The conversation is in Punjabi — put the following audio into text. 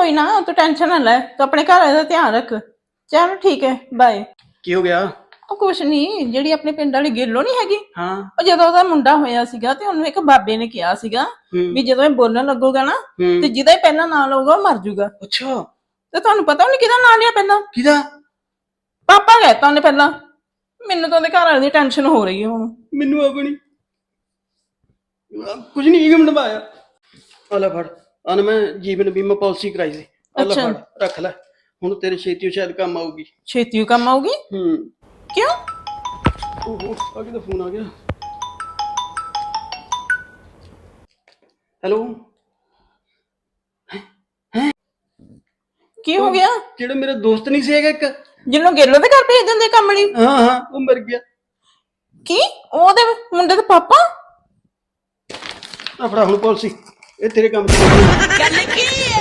ਕੋਈ ਨਾ ਤੂੰ ਟੈਨਸ਼ਨ ਨਾ ਲੈ ਤੂੰ ਆਪਣੇ ਘਰ ਦਾ ਧਿਆਨ ਰੱਖ। ਚਲ ਠੀਕ ਹੈ ਬਾਏ ਕੀ ਹੋ ਗਿਆ? ਉਹ ਕੁਛ ਨਹੀਂ ਜਿਹੜੀ ਆਪਣੇ ਪਿੰਡ ਵਾਲੀ ਗੇਲੋ ਨਹੀਂ ਹੈਗੀ? ਹਾਂ। ਉਹ ਜਦੋਂ ਉਹਦਾ ਮੁੰਡਾ ਹੋਇਆ ਸੀਗਾ ਤੇ ਉਹਨੂੰ ਇੱਕ ਬਾਬੇ ਨੇ ਕਿਹਾ ਸੀਗਾ ਹੂੰ। ਵੀ ਜਦੋਂ ਇਹ ਬੋਲਣ ਲੱਗੂਗਾ ਨਾ ਹੂੰ। ਤੇ ਜਿਹਦਾ ਹੀ ਪਹਿਲਾਂ ਨਾਂ ਲਊਗਾ ਉਹ ਮਰ ਜਾਊਗਾ ਅੱਛਾ। ਤੇ ਤੁਹਾਨੂੰ ਪਤਾ ਉਹਨੇ ਕਿਹਦਾ ਨਾਂ ਲਿਆ ਪਹਿਲਾਂ? ਕਿਹਦਾ? ਪਾਪਾ ਕਹਿਤਾ ਉਹਨੇ ਪਹਿਲਾਂ। ਮੈਨੂੰ ਤਾਂ ਉਹਦੇ ਘਰ ਵਾਲੇ ਦੀ ਟੈਨਸ਼ਨ ਹੋ ਰਹੀ ਹੈ ਹੁਣ। ਮੈਨੂੰ ਆਪਣੀ ਕੁਝ ਨਹੀਂ ਕੀ ਬਣਵਾਇਆ ਆ ਲੈ ਫੜ। ਅਨ ਮੈਂ ਜੀਵਨ ਬੀਮਾ ਪਾਲਿਸੀ ਕਰਾਈ ਸੀ। ਲੈ ਅੱਛਾ। ਫੜ ਰੱਖ ਲੈ। ਹੁਣ ਤੇਰੇ ਛੇਤੀ ਓ ਸ਼ਾਇਦ ਕੰਮ ਆਊਗੀ। ਛੇਤੀ ਓ ਕੰਮ ਆਊਗੀ? ਹੂੰ। ਕਿਉਂ? ਓਹੋ ਆ ਕਿਹਦਾ ਫੋਨ ਆ ਗਿਆ? ਹੈਲੋ? ਕੀ ਹੋ ਗਿਆ? ਜਿਹੜਾ ਮੇਰਾ ਦੋਸਤ ਨਹੀਂ ਸੀ ਹੈਗਾ ਇੱਕ? ਜਿਹਨੂੰ ਗੇਲੋ ਦੇ ਘਰ ਭੇਜ ਦਿੰਦੇ ਕੰਮ ਲਈ? ਹਾਂ ਹਾਂ ਉਹ ਮਰ ਗਿਆ। ਕੀ? ਉਹਦੇ ਮੁੰਡੇ ਦੇ ਪਾਪਾ? ਆ ਫੜਾ ਹੁਣ ਪਾਲਿਸੀ। ਇਹ ਤੇਰੇ ਕੰਮ ਦੀ ਗੱਲ ਕੀ ਹੈ?